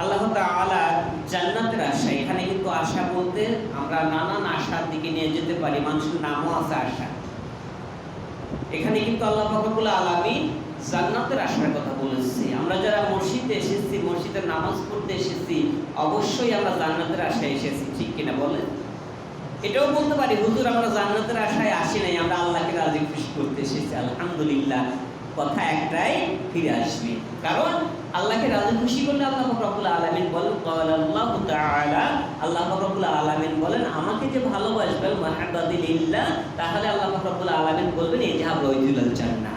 আল্লাহ তাআলা জান্নাতের আশা, এখানে কিন্তু আশা বলতে আমরা নানান আশার দিকে নিয়ে যেতে পারি, মানুষের নামও আছে আশা। এখানে কিন্তু আল্লাহ রব্বুল আলামিন জান্নাতের আশার কথা বলেছে। আমরা যারা মসজিদে এসেছি, মসজিদে নামাজ পড়তে এসেছি, অবশ্যই আমরা জান্নাতের আশায় এসেছি, ঠিক কিনা বলেন? এটাও বলতে পারি, হুজুর, আমরা জান্নাতের আশায় আসি নাই, আমরা আল্লাহকে রাজি খুশি করতে এসেছি, আলহামদুলিল্লাহ। কথা একটাই, ফিরে আসবে। কারণ আল্লাহকে রাজি খুশি করলে আল্লাহ রব্বুল আলামিন বলেন আল্লাহ আল্লাহ রব্বুল আলামিন বলেন, আমাকে যে ভালোবাসবেন মাহাব্বাদিল্লাহ তাহলে আল্লাহ রব্বুল আলামিন বলবেন, এই যাহা রইজুল জান্নাহ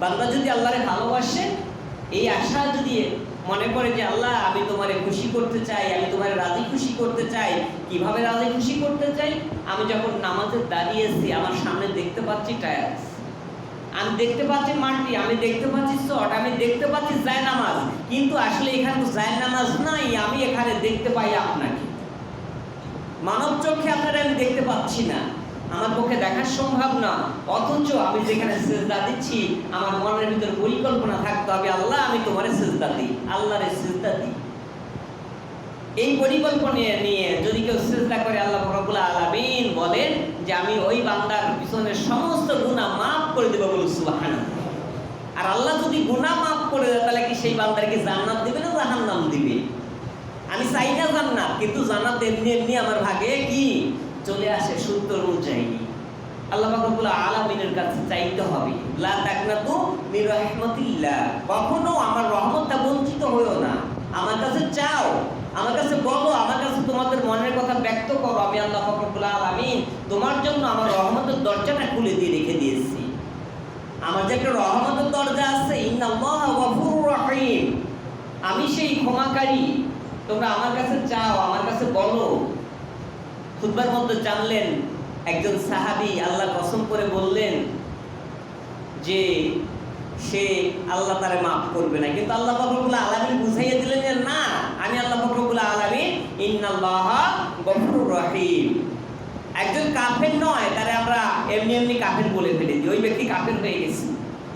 বান্দা যদি আল্লাহরে ভালোবাসে, এই আশা যদি মনে করে যে, আল্লাহ, আমি তোমারে খুশি করতে চাই, আমি তোমারে রাজি খুশি করতে চাই। কীভাবে রাজি খুশি করতে চাই? আমি যখন নামাজে দাঁড়িয়েছি, আমার সামনে দেখতে পাচ্ছি টায়ার্স আমি দেখতে পাচ্ছি মাটি আমি দেখতে পাচ্ছি চট আমি দেখতে পাচ্ছি জায় নামাজ। কিন্তু আসলে এখানে জায় নামাজ নাই, আমি এখানে দেখতে পাই আপনাকে। মানব চোখে আপনারা আমি দেখতে পাচ্ছি না। আমার পক্ষে দেখা সম্ভব না। অথচ আমি যেখানে সেজদা দিচ্ছি, আমার মনের ভিতর পরিকল্পনা থাকতে হবে, আল্লাহ, আমি তোমার সেজদা দিই, আল্লাহরে সেজদা দিই। এই পরিকল্পনা নিয়ে যদি কেউ চেষ্টা করে, আল্লাহ রব্বুল আলামিন বলেন যে আমি ওই বান্দার পিছনের সমস্ত গুনাহ মাফ করে দেবো বলে সুবহানাল্লাহ। আর আল্লাহ যদি গুনাহ মাফ করে দেয়, তাহলে কি সেই বান্দারকে জান্নাত দিবে না জাহান্নাম দিবে? আমি চাই না জান্নাত, কিন্তু জান্নাত এমনি এমনি আমার ভাগে কি? চলে আসে সূত্র অনুযায়ী। আল্লাহ কাছে চাইতে হবে, লা রাহমাতিল্লাহ। কখনো আমার রহমতটা বঞ্চিত হইও না। আমার কাছে চাও, আমার কাছে বলো, আমার কাছে তোমাদের মনের কথা ব্যক্ত করো। আমি আল্লাহ রব্বুল আলামিন তোমার জন্য আমার রহমতের দরজাটা খুলে দিয়ে রেখে দিয়েছি। আমার যে একটা রহমতের দরজা আছে আমি সেই ক্ষমাকারী। তোমরা আমার কাছে চাও, আমার কাছে বলো। খুতবার মধ্যে জানলেন একজন সাহাবি, আল্লাহ কসম করে বললেন যে সে আল্লাহ তারে মাফ করবে না। কিন্তু আল্লাহ ফকরবুল আলমিন বুঝাইয়া দিলেন যে না, আমি আল্লাহ ফকরবুল আলমিন ইন্নাল্লাহ গফুর রহিম। একজন কাফের নয়, তারে আমরা এমনি এমনি কাফের বলে ফেলেছি ওই ব্যক্তি কাফের হয়ে গেছে।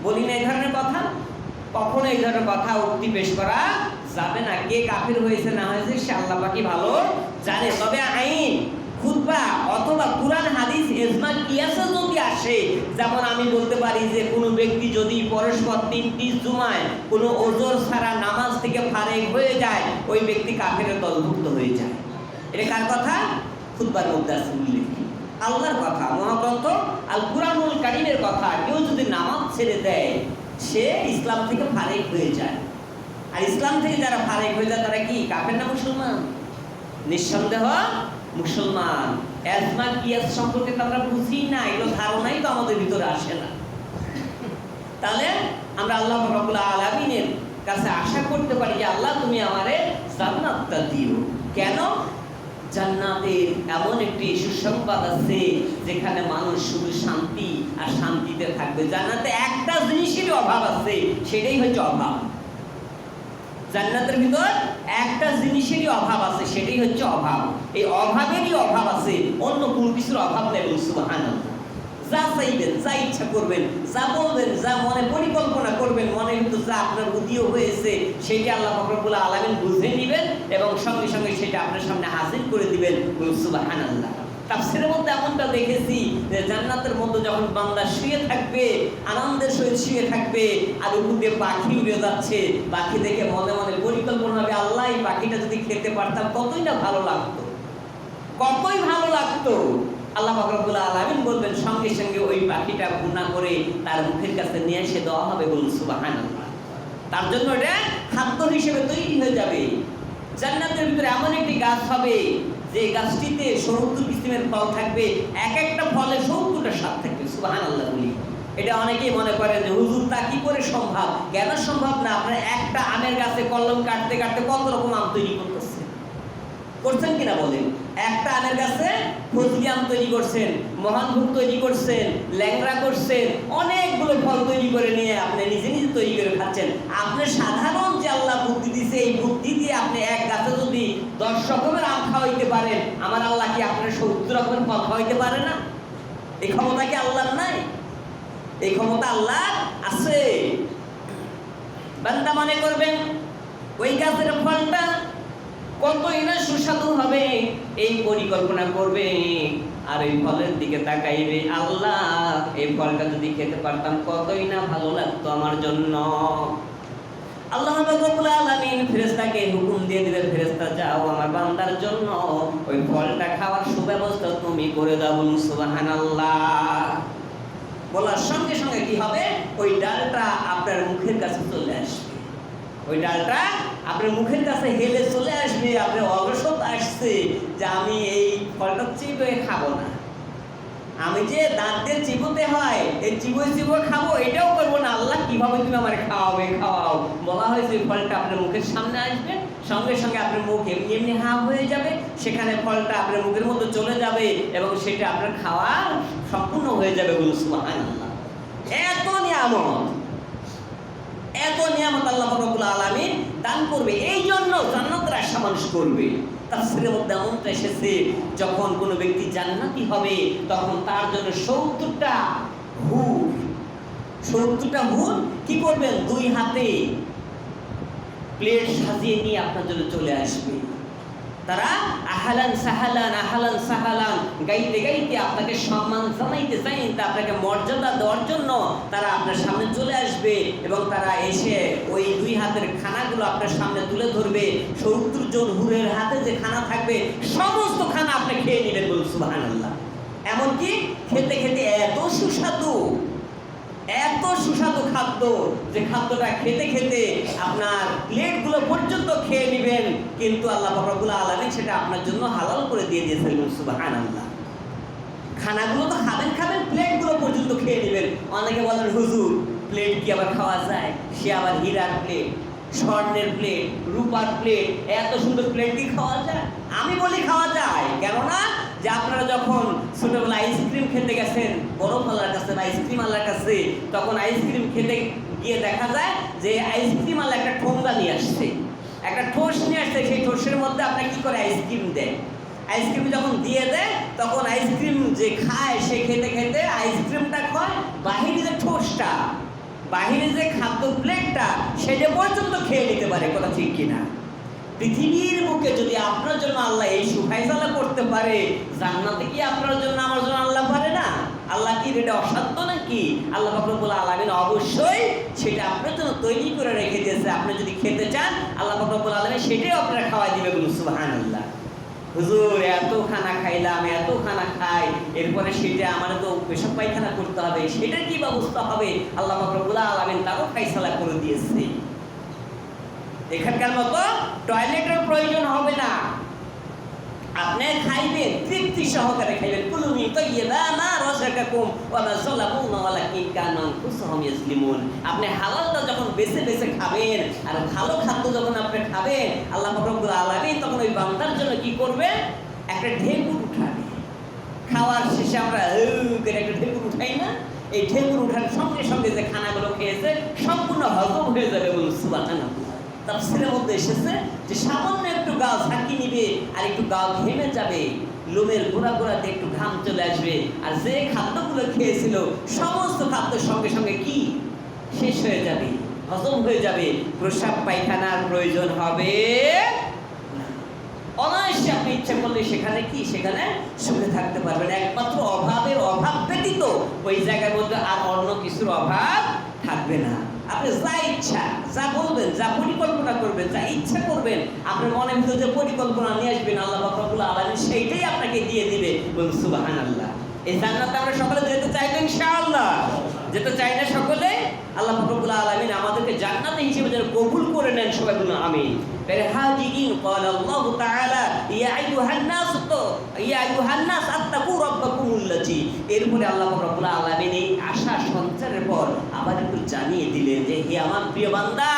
বলি না এই ধরনের কথা? কখনো এই ধরনের কথা উক্তি পেশ করা যাবে না। কে কাফের হয়েছে না হয়েছে, সে আল্লাহ পাকি ভালো জানে। তবে আইন, খুতবা অথবা কুরআন, হাদিস এজমা কিয়াসে যদি আসে, যেমন আমি বলতে পারি যে কোনো ব্যক্তি যদি পরস্পর তিনটি জুমায় কোনো ওজোর ছাড়া নামাজ থেকে ফারেক হয়ে যায়, ওই ব্যক্তি কাফের দলভুক্ত হয়ে যায়। এটা কার কথা? খুতবার মধ্যে আছে আল্লাহর কথা, মহাগ্রন্থ আল কুরআনুল কারীমের কথা। কেউ যদি নামাজ ছেড়ে দেয়, সে ইসলাম থেকে ফারেক হয়ে যায়। আর ইসলাম থেকে যারা ফারেক হয়ে যায়, তারা কি, কাফের না মুসলমান? নিঃসন্দেহ মুসলমান। এজমা, কিয়াস সম্পর্কে তো আমরা বুঝি না, এগুলো ধারণাই তো আমাদের ভিতরে আসে না। তাহলে আমরা আল্লাহ রব্বুল আলামিনের কাছে আশা করতে পারি যে, আল্লাহ তুমি আমারে জান্নাতটা দিও। কেন? জান্নাতের এমন একটি সুসংবাদ আছে যেখানে মানুষ শুধু শান্তি আর শান্তিতে থাকবে। জান্নাতে একটা জিনিসেরই অভাব আছে, সেটাই হচ্ছে অভাব। জান্নাতের ভিতর একটা জিনিসেরই অভাব আছে, সেটাই হচ্ছে অভাব। এই অভাবেরই অভাব আছে, অন্য কোন কিছুর অভাব নেই সুবহানাল্লাহ। যা চাইবেন, যা ইচ্ছা করবেন, যা বলবেন, যা মনে পরিকল্পনা করবেন, মনে কিন্তু যা আপনার উদীয় হয়েছে, সেটা আল্লাহ ফকরবুল আলমিন বুঝে নেবেন এবং সঙ্গে সঙ্গে সেটা আপনার সামনে হাজির করে দিবেন। সুবহানাল্লাহ। তাফসিরের মধ্যে এমনটা দেখেছি যে জান্নাতের মধ্যে যখন বান্দা শুয়ে থাকবে, আনন্দের সহিত শুয়ে থাকবে, আর উপর পাখি উড়ে যাচ্ছে, পাখি দেখে মনে মনে পরিকল্পনা হবে, আল্লাহ এই পাখিটা যদি খেতে পারতাম, কতই না ভালো লাগতো। কতই ভালো লাগতো। আল্লাহ ফাকরুল আলমিন বলবেন, সঙ্গে সঙ্গে ওই পাখিটা গুণা করে তার মুখের কাছে নিয়ে এসে দেওয়া হবে বলুন সুবাহান তার জন্য এটা খাদ্য হিসেবে তৈরি হয়ে যাবে। জান্নাতের ভিতরে এমন একটি গাছ হবে, যে গাছটিতে সত্তর কিসিমের ফল থাকবে এক একটা ফলে সত্তরটা স্বাদ থাকবে সুবাহান আল্লাহ বলি। এটা অনেকেই মনে করেন যে, হুজুর, তা কি করে সম্ভব? কেন সম্ভব না? আপনার একটা আমের গাছে কলম কাটতে কাটতে কত রকম আম তৈরি করতেছে করছেন কিনা বলেন? একটা আমের গাছে আম তৈরি করছেন মহানভোগ তৈরি করছেন, ল্যাংড়া করছেন, অনেকগুলো ফল তৈরি করে নিয়ে আপনি নিজে নিজে তৈরি করে খাচ্ছেন। আপনি সাধারণ যে আল্লাহ বুদ্ধি দিছে, এই বুদ্ধি দিয়ে আপনি এক গাছে যদি দশ রকমের আম খাওয়াইতে পারেন, আমার আল্লাহ কি আপনার সত্তর রকমের ফল খাওয়াইতে পারে না? এই ক্ষমতা কি আল্লাহর নাই? এই ক্ষমতা আল্লাহ আছে। বান্দা মনে করবেন, ওই গাছের ফলটা কতই না সুস্বাদু হবে, এই পরিকল্পনা করবে। আর এই ফলের দিকে তাকাইবে আল্লাহ। এই ফলটা যদি খেতে পারতাম, কতই না ভালো লাগতো আমার জন্য। আল্লাহ রব্বুল আলামিন ফেরেশতাকে হুকুম দিয়ে দিলেন ফেরেশতা, যাও আমার বান্দার জন্য। ওই ফলটা খাওয়ার সুব্যবস্থা তুমি করে দাও বলুন, সুবহানাল্লাহ। বলার সঙ্গে সঙ্গে কি হবে? ওই ডালটা আপনার মুখের কাছে চলে আসবে। ওই ডালটা আপনার মুখের কাছে হেলে চলে আসবে, আপনার অগ্রসর আসছে যে আমি এই ফলটা চিপে খাব না। আমি যে দাঁত দিয়ে চিবোতে হয়, এই চিবোই চিবো খাব, এটাও করব না। আল্লাহ কীভাবে তুমি আমার খাওয়াবে খাওয়াও। বলা হয়েছে ফলটা আপনার মুখের সামনে আসবে, সঙ্গে সঙ্গে আপনার মুখ এমনি এমনি হা হয়ে যাবে, সেখানে ফলটা আপনার মুখের মধ্যে চলে যাবে এবং সেটা আপনার খাওয়া সম্পূর্ণ হয়ে যাবে বলুন, সুবহানাল্লাহ। এত নিয়ামত এত নিয়ামত আল্লাহ আলামিন দান করবে এই জন্য জান্নাতের আশা মানুষ করবে। তাফসীরের মধ্যে এমনটা এসেছে, যখন কোনো ব্যক্তি জান্নাতি হবে, তখন তার জন্য সত্তরটা হুর সত্তরটা হুর কি করবেন? দুই হাতে প্লেট সাজিয়ে নিয়ে আপনার জন্য চলে আসবে। তারা আহালান সাহালান আহালান সাহালান, গাইতে গাইতে আপনাকে চাইতে আপনাকে মর্যাদা দেওয়ার জন্য তারা আপনার সামনে চলে আসবে এবং তারা এসে ওই দুই হাতের খানাগুলো আপনার সামনে তুলে ধরবে। সত্তর জন হুরের হাতে যে খানা থাকবে, সমস্ত খানা আপনি খেয়ে নেবেন বলুন, সুবহানাল্লাহ। এমনকি খেতে খেতে এত সুস্বাদু এত সুস্বাদু খাদ্য যে খাদ্যটা খেতে খেতে আপনার প্লেটগুলো পর্যন্ত খেয়ে নেবেন, কিন্তু আল্লাহ রব্বুল আলামিন সেটা আপনার জন্য হালাল করে দিয়ে দিয়েছেন সুবহানাল্লাহ। খানাগুলো তো খাবেন খাবেন, প্লেটগুলো পর্যন্ত খেয়ে নেবেন। অনেকে বলেন, হুজুর, প্লেট কি আবার খাওয়া যায়? সে আবার হীরার প্লেট, স্বর্ণের প্লেট, রূপার প্লেট, এত সুন্দর প্লেট কি খাওয়া যায়? আমি বলি খাওয়া যায়, কেননা যে আপনারা যখন ছোটবেলা আইসক্রিম খেতে গেছেন বরফ আল্লাহর কাছে বা আইসক্রিম আল্লাহর কাছে, তখন আইসক্রিম খেতে গিয়ে দেখা যায় যে আইসক্রিম আল্লাহ একটা ঠোঙ্গা নিয়ে আসছে। একটা ঠোস নিয়ে আসছে, সেই ঠোসের মধ্যে আপনার কি করে আইসক্রিম দেয় আইসক্রিম যখন দিয়ে দেয়, তখন আইসক্রিম যে খায় সে খেতে খেতে আইসক্রিমটা খায়, বাহিরে যে ঠোসটা বাহিরে যে খাদ্য প্লেটটা সেটা পর্যন্ত খেয়ে নিতে পারে, কথা ঠিক কিনা? পৃথিবীর বুকে যদি আপনার জন্য আল্লাহ এই সুফাইসালা করতে পারে, জান্নাতে কি আপনার জন্য, আমার জন্য আল্লাহ পারে না? আল্লাহ কি এটা অসাধ্য নাকি? আল্লাহ ফকরবুল আলমিন অবশ্যই সেটা আপনার জন্য তৈরি করে রেখে দিয়েছে। আপনি যদি খেতে চান, আল্লাহ ফকরবুল আলমিন সেটাই আপনারা খাওয়াই দিবে বলুন সুবাহান আল্লাহ হুজুর এত খানা খাইলাম এত খানা খাই। এরপরে সেটা আমার তো পেশাব পায়খানা করতে হবে। সেটা কি ব্যবস্থা হবে? আল্লাহ ফকরবুল আলমেন তারও ফাইসালা করে দিয়েছে। এখানকার মতো টয়লেটের প্রয়োজন হবে না। আপনি খাইবেন, তৃপ্তি সহকারে খাইবেন। কুলুমি তৈয়বা মা রাযাকাকুম ওয়া মা যালামুনা ওয়ালাকিন কানু আনফুসাহুম ইয়াজলিমুন। আপনি হালালটা যখন বেছে বেছে খাবেন, আর ভালো খাদ্য যখন আপনি খাবেন, আল্লাহ পাক রব্বুল আলামিন তখন ওই বান্দার জন্য কি করবে একটা ঢেকুর উঠাবে। খাওয়ার শেষে আমরা করে একটা ঢেকুর উঠাই না? এই ঢেকুর উঠার সঙ্গে সঙ্গে যে খানাগুলো খেয়েছে, সম্পূর্ণ হজম হয়ে যাবে বলুন সুবহানাল্লাহ। তাফসিরের মধ্যে এসেছে যে সামান্য একটু গাও ঝাঁকি নিবে আর একটু গাও ঘেমে যাবে, লোমের গোড়া গোড়াতে একটু ঘাম চলে আসবে। আর যে খাদ্যগুলো খেয়েছিল, সমস্ত খাদ্যের সঙ্গে সঙ্গে কি? শেষ হয়ে যাবে, হজম হয়ে যাবে। প্রসাব পায়খানার প্রয়োজন হবে অনায়াসে আপনি ইচ্ছা করলে সেখানে কি? সেখানে সুখে থাকতে পারবেন। একমাত্র অভাবের অভাব ব্যতীত ওই জায়গার মধ্যে আর অন্য কিছুর অভাব থাকবে না আপনি যা ইচ্ছা যা বলবেন যা পরিকল্পনা করবেন যা ইচ্ছা করবেন আপনার মনের ভিতরে যে পরিকল্পনা নিয়ে আসবেন আল্লাহ বাকরুল আলমী সেইটাই আপনাকে দিয়ে দিবে বলুন সুবাহান আল্লাহ এই জান্নাতে আমরা সকলে যেতে চাই তো ইনশাআল্লাহ যেতে চাই না সকলে আল্লাহ ফকরুল আলমিন আমাদেরকে জান্নাতে হিসেবে যেন কবুল করে নেন সবাই বলুন আমিন فالحاجين قال الله تعالى يا أيها الناس يا أيها الناس اتقوا ربكم الذي এরপরে আল্লাহ রাব্বুল আলামিন এই আশা, সঞ্চারের পর আবার একটু জানিয়ে দিলেন যে, হে আমার প্রিয় বান্দা,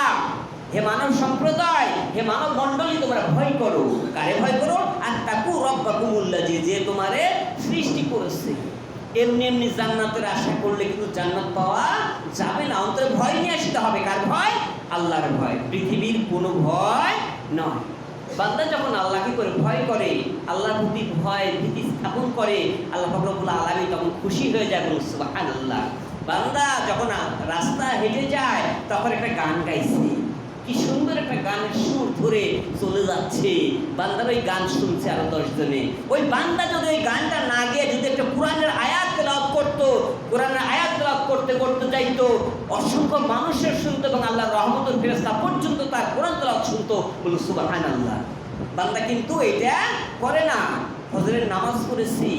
হে মানব সম্প্রদায়, হে মানব মণ্ডলী, তোমরা ভয় করো। কারে ভয় করো? আর তাকু রব্বা রব্বাকুমুল্লাজি যে তোমারে সৃষ্টি করেছে। এমনি এমনি জান্নাতের আশা করলে কিন্তু জান্নাত পাওয়া যাবে না। অন্তরে ভয় নিয়ে আসতে হবে। কার ভয়? আল্লাহর ভয়। পৃথিবীর কোনো ভয় নয়। বান্দা যখন আল্লাহকে করে ভয় করে, আল্লাহর প্রতি ভয়, ভীতি স্থাপন করে, আল্লাহ ফকরবুল আলমী তখন খুশি হয়ে যায় বলুন সুবাহান আল্লাহ বান্দা যখন রাস্তা হেঁটে যায়, তখন একটা গান গাইছে। কি সুন্দর একটা গানের সুর ধরে চলে যাচ্ছে। বান্দার ওই গান শুনছে আরও দশ জনে। ওই বান্দা যদি ওই গানটা না গিয়ে যদি একটা কোরআনের আয়াত লাভ করতো, কোরআনের আয়াত লাভ করতে করতে চাইতো, অসংখ্য মানুষের শুনতো এবং শুনতো বলুন সুবাহান আল্লাহ বান্দা কিন্তু এটা করে না। ফজরের নামাজ পড়েছি।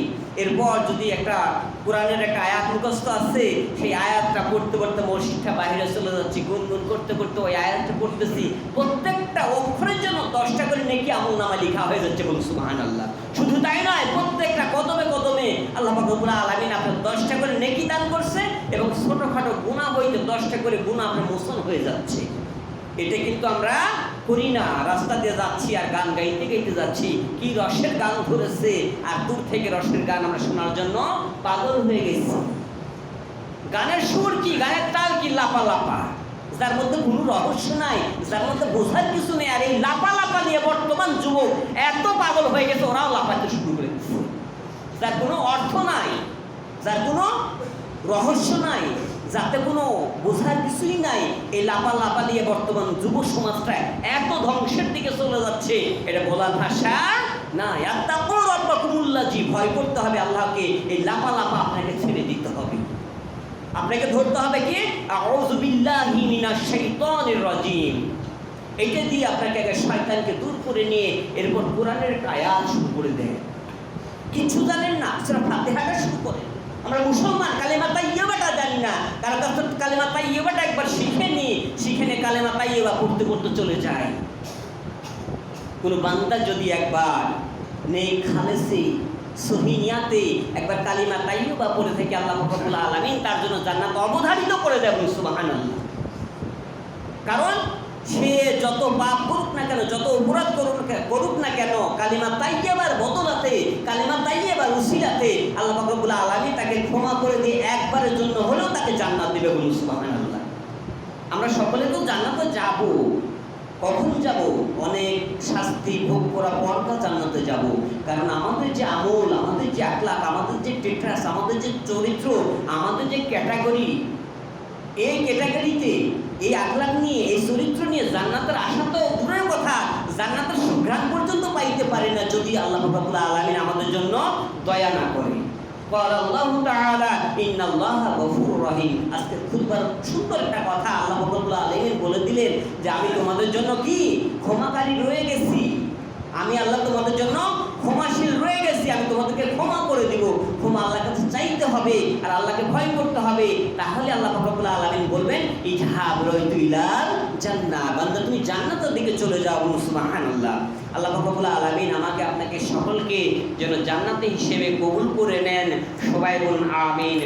এরপর যদি একটা কোরআনের একটা আয়াত মুখস্থ আছে, সেই আয়াতটা পড়তে পড়তে মসজিদটা বাইরে চলে যাচ্ছি, গুনগুন করতে করতে ওই আয়াতটা পড়তেছি। প্রত্যেকটা অক্ষরের জন্য দশটা করে নেকি আমল নামা লেখা হয়ে যাচ্ছে বলুন সুবাহান আল্লাহ শুধু তাই নয়, প্রত্যেকটা কদমে কদমে আল্লাহ রব্বুল আলামিন আপনার দশটা করে নেকি দান করছে এবং ছোটখাটো গুণা হইতে দশটা করে গুণা আপনার মোচন হয়ে যাচ্ছে। এটা কিন্তু আমরা করি না, রাস্তা দিয়ে যাচ্ছি আর গান গাইতে গাইতে যাচ্ছি। কি রসের গান ধরেছে? আর দূর থেকে রসের গান আমরা শোনার জন্য পাগল হয়ে গেছি। গানের সুর কি? গানের তাল কি? লাপা লাপা যার মধ্যে কোনো রহস্য নাই, যার মধ্যে বোঝার কিছু নেই, আর এই লাপা লাপা নিয়ে বর্তমান যুবক এত পাগল হয়ে গেছে, ওরাও লাপাতে শুরু করে যার কোনো অর্থ নাই, যার কোনো রহস্য নাই যাতে কোনো বোঝার কিছুই নাই, এই লাপা লাপা নিয়ে বর্তমান যুব সমাজটা এত ধ্বংসের দিকে চলে যাচ্ছে। এটা বলার ভাষা না জি, ভয় করতে হবে আল্লাহকে, এই লাপা লাপা আপনাকে ছেড়ে দিতে হবে। আপনাকে ধরতে হবে কি? রাজিম। এটা দিয়ে আপনাকে আগে শয়তানকে দূর করে নিয়ে এরপর কোরআনের একটা আয়াত শুরু করে দেয়। কিছু জানেন না? সেটা ফাতেহাটা শুরু করে আমরা মুসলমান, কালেমা তাইয়াবাটা জানি না। কারও কাছে কালেমা তাইয়াবাটা একবার শিখে নি, শিখে নিয়ে কালেমা তাইয়াবা পড়তে পড়তে চলে যায়। কোনো বান্দা যদি একবার নেই খালেসি সহিনিয়াতে একবার কালিমা তাইয়ুবা পড়ে থেকে আল্লাহ রব্বুল আলামিন তার জন্য জান্নাত অবধারিত করে দেবেন, সুবহানাল্লাহ। কারণ সে যত পাপ করুক না কেন, যত অপরাধ করুক করুক না কেন, কালিমা তাইয়াবার বদলাতে, কালিমা তাইয়াবার উসিলাতে আল্লাহ রব্বুল আলামিন তাকে ক্ষমা করে দিয়ে একবারের জন্য হলেও তাকে জান্নাত দিবে বলুন সুবহানাল্লাহ। আমরা সকলে তো জান্নাতে যাব, কখন যাব? অনেক শাস্তি ভোগ করা পরটা জান্নাতে যাব। কারণ আমাদের যে আমল, আমাদের যে আকলাক আমাদের যে টেট্রাস, আমাদের যে চরিত্র, আমাদের যে ক্যাটাগরি, এই ক্যাটাগরিতে এই আখলাক নিয়ে, এই চরিত্র নিয়ে জান্নাতের আশা তো দূরের কথা। জান্নাতের সুঘ্রাণ পর্যন্ত পাইতে পারে না যদি আল্লাহ রবাবুল্লাহ আলমিন আমাদের জন্য দয়া না করে। আজকে খুববার সুন্দর একটা কথা আল্লাহ রবাবুল্লাহ আলমিন বলে দিলেন যে, আমি তোমাদের জন্য কি? ক্ষমাকারী রয়ে গেছি। আমি আল্লাহ তোমাদের জন্য ক্ষমাশীল রয়ে গেছি। আমি তোমাদেরকে ক্ষমা করে দিব। ক্ষমা আল্লাহ হবে, আর আল্লাহকে ভয় করতে হবে, তাহলে আল্লাহ রব্বুল আলমিন বলবেন, ইজহাব রাইতু ইলাল জান্নাহ। বান্দা, তুমি জান্নাতের দিকে চলে যাও মুসমাহান আল্লাহ আল্লাহ রব্বুল আলমিন আমাকে, আপনাকে সকলকে যেন জান্নাতে হিসেবে কবুল করে নেন। সবাই বলুন, আমিন।